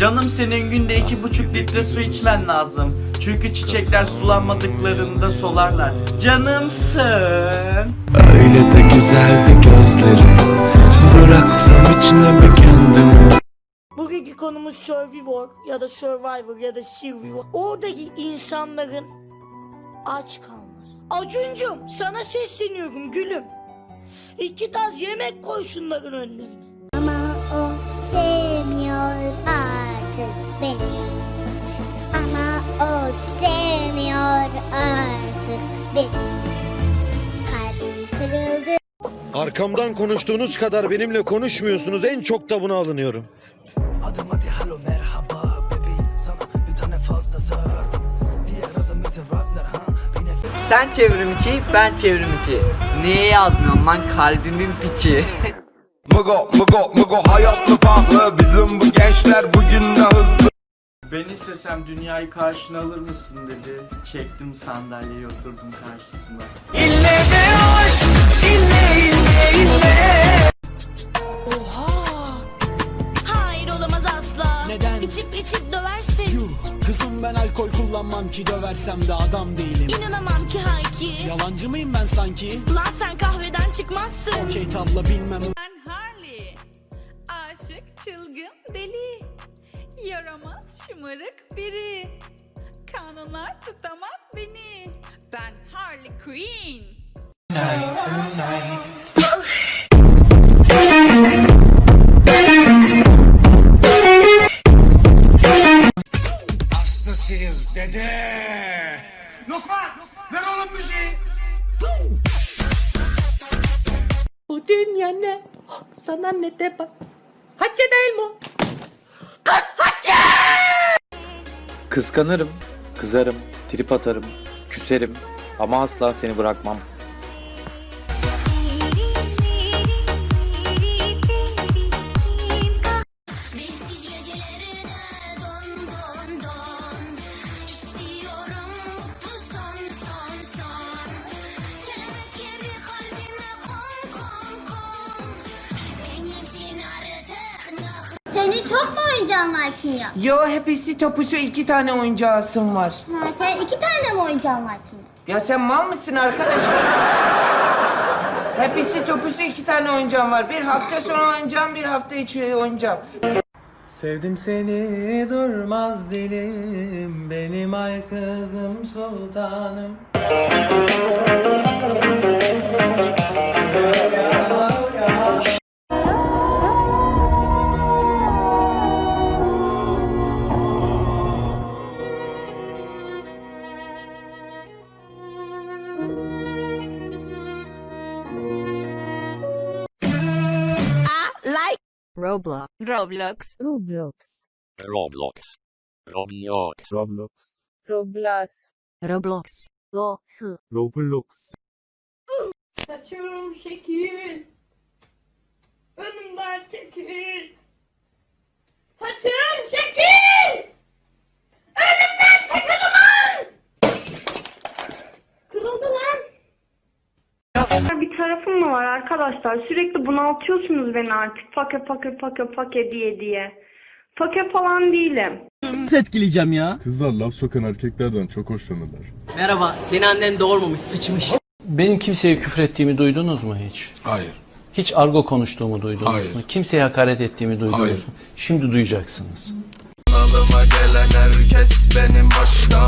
Canım senin günde iki buçuk litre su içmen lazım. Çünkü çiçekler sulanmadıklarında solarlar. Canımsın. Öyle de güzeldi gözlerin Bıraksam içine mi kendimi Bugünkü konumuz Survivor ya da Survivor ya da Survivor. Oradaki insanların aç kalması. Acuncum sana sesleniyorum gülüm. İki taz yemek koy şunların önlerine. Ama o sevmiyor artık beni Ama o sevmiyor artık beni Kalbim kırıldı. Arkamdan konuştuğunuz kadar benimle konuşmuyorsunuz. En çok da buna alınıyorum. Adım hadi hello merhaba bebeğim. Sana bir tane fazla sardım. Diğer adım ise Ragnar ha? Bir nefes Sen çevrim içi, ben çevrim içi. Niye yazmıyorsun lan? Kalbimin piçi? Mugo mugo mugo hayatlı farklı Bizim bu gençler bugün de hızlı Ben istesem dünyayı karşına alır mısın dedi. Çektim sandalyeyi oturdum karşısına. Hayır olamaz asla. Neden? İçip içip döversin. Yuh kızım ben alkol kullanmam ki döversem de adam değilim İnanamam ki Hayki. Yalancı mıyım ben sanki? Lan sen kahveden çıkmazsın. Okey tabla bilmem Ben Harley. Aşık, çılgın, deli. Yaramaz, şımarık biri. Kanunlar tutamaz beni. Ben Harley Quinn. Hastasıyız dede. Lokman ver oğlum müziği. Bu dünya ne? Sana ne de bak. Hacı değil mi? Kıskanırım, kızarım, trip atarım, küserim ama asla seni bırakmam. Senin çok mu oyuncağın var Kinya? Yo hepsi topusu iki tane oyuncağısın var. Ha, sen iki tane mi oyuncağın var Kinya? Ya sen mal mısın arkadaş? hepsi topusu iki tane oyuncağım var. Bir hafta sonra oynayacağım, bir hafta içi oynayacağım. Sevdim seni durmaz dilim benim ay kızım sultanım. Roblox. Roblox. Roblox Roblox Roblox. Roblox. Roblox Roblox. Roblox. Roblox. Saçım şekil. Tarafım mı var arkadaşlar? Sürekli bunaltıyorsunuz beni artık. Fake fake fake fake diye diye. Fake falan değilim. etkileyeceğim ya Kızlar laf sokan erkeklerden çok hoşlanırlar Merhaba, seni annen doğurmamış, sıçmış. Benim kimseye küfrettiğimi duydunuz mu hiç? Hayır Hiç argo konuştuğumu duydunuz Hayır. mu? Kimseye hakaret ettiğimi duydunuz Hayır. mu? Şimdi duyacaksınız. Kanalıma gelen herkes benim başta